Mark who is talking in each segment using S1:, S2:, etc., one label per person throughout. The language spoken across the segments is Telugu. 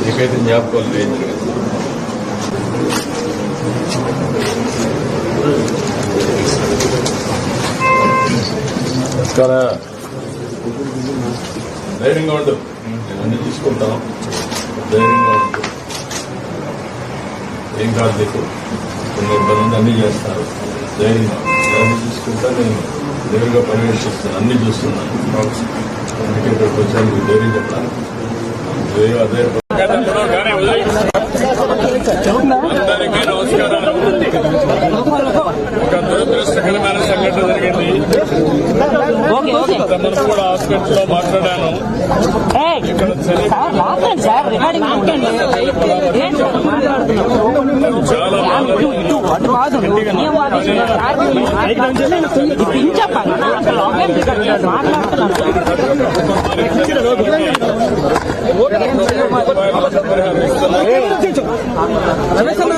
S1: నీకైతే జ్ఞాపకాలు లేదు నమస్కారం ధైర్యంగా ఉండు నేను అన్ని తీసుకుంటాను ధైర్యంగా ఉండు ఏం కాదు నీకు కొన్ని ఇబ్బంది అన్ని చేస్తారు ధైర్యంగా ఉండు. అన్ని చూసుకుంటా నేను దగ్గరగా పర్యవేక్షిస్తాను అన్ని చూస్తున్నాను అందుకే ఇక్కడికి వచ్చాను మీకు ధైర్యం చెప్తాను ధైర్యం అదే అందరికీ నమస్కారాలు ఒక దురదృష్టకరమైన సంఘటన జరిగింది తమను కూడా హాస్పిటల్లో మాట్లాడాను
S2: ఏయ్,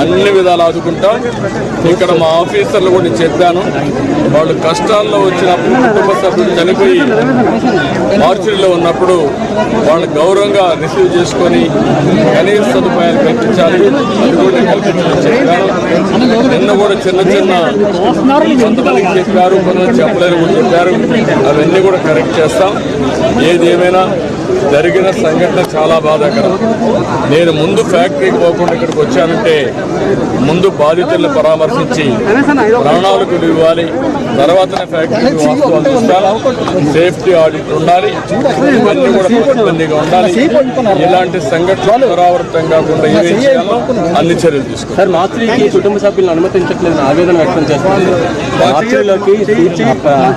S1: అన్ని విధాలు ఆదుకుంటాం. ఇక్కడ మా ఆఫీసర్లు కూడా చెప్పాను. వాళ్ళు కష్టాల్లో వచ్చినప్పుడు కుటుంబ సభ్యులు చనిపోయి మార్చిలో ఉన్నప్పుడు వాళ్ళు గౌరవంగా రిసీవ్ చేసుకొని కనీస సదుపాయాలు కల్పించాలి. అది కూడా చెప్పాను. నిన్న కూడా చిన్న చిన్న కొంతమందికి చెప్పారు కొంతమంది చెప్పలేరు కూడా చెప్పారు. అవన్నీ కూడా కరెక్ట్ చేస్తాం. ఏది ఏమైనా జరిగిన సంఘటన చాలా బాధాకరం. నేను ముందు ఫ్యాక్టరీకి పోకుండా ఇక్కడికి వచ్చాను వచ్చానంటే ముందు బాధితులను పరామర్శించి ప్రాణాలకు ఇవ్వాలి తర్వాతనే వాస్తవాలు చూస్తాను సేఫ్టీ ఆడిట్ ఉండాలి ఇవన్నీ కూడా ఉండాలి. ఇలాంటి సంఘటనలు పునరావృతం కాకుండా ఏమేం చేయాలో అన్ని చర్యలు తీసుకోవాలి.
S3: సార్ మార్చికి కుటుంబ సభ్యులను అనుమతించట్లేదు ఆవేదన వ్యక్తం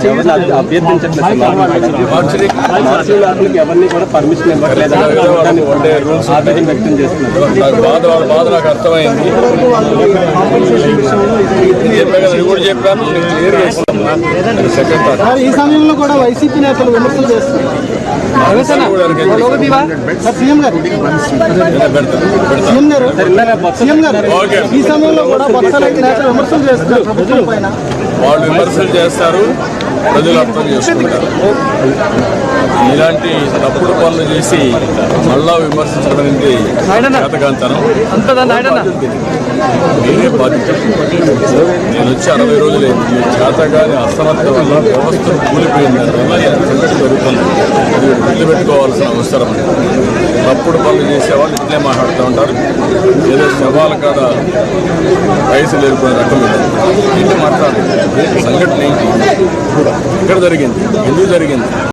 S3: ఎవరిని అభ్య- అభ్యర్థించట్లేదు ఎవరిని కూడా పర్మిషన్ ఇవ్వట్లేదు ఆవేదన వ్యక్తం చేస్తున్నారు.
S1: బాధ బాధ నాకు అర్థమైంది. కూడా చెప్పాను సెకండ్
S4: ఈ సమయంలో కూడా వైసీపీ నేతలు విమర్శలు చేస్తున్నారు. ఈ సమయంలో కూడా విమర్శలు చేస్తున్నారు ప్రభుత్వం పైన.
S1: వాళ్ళు విమర్శలు చేస్తారు. ప్రజలు అర్థం చేసుకుంటారు. ఇలాంటి తప్పుడు పనులు చేసి మళ్ళా విమర్శించడం అనేది చేతకాంతనం నేనే బాధ్యత నేను వచ్చి అరవై రోజులైంది ఈ చేతగాని అసమర్థ వల్ల వ్యవస్థ కూలిపోయింది. అందువల్ల ఈ సంఘటన జరుగుతుంది. అది గుర్తుపెట్టుకోవాల్సిన అవసరం తప్పుడు పనులు చేసేవాళ్ళు ఇట్లే మాట్లాడుతూ ఉంటారు. ఏదో శవాల కాడ వయసు లేరుకునే రకం ఇది. ఏంటి మాట్లాడాలి ఏంటి సంఘటన ఏంటి? ఇక్కడ జరిగింది? ఎందుకు జరిగింది?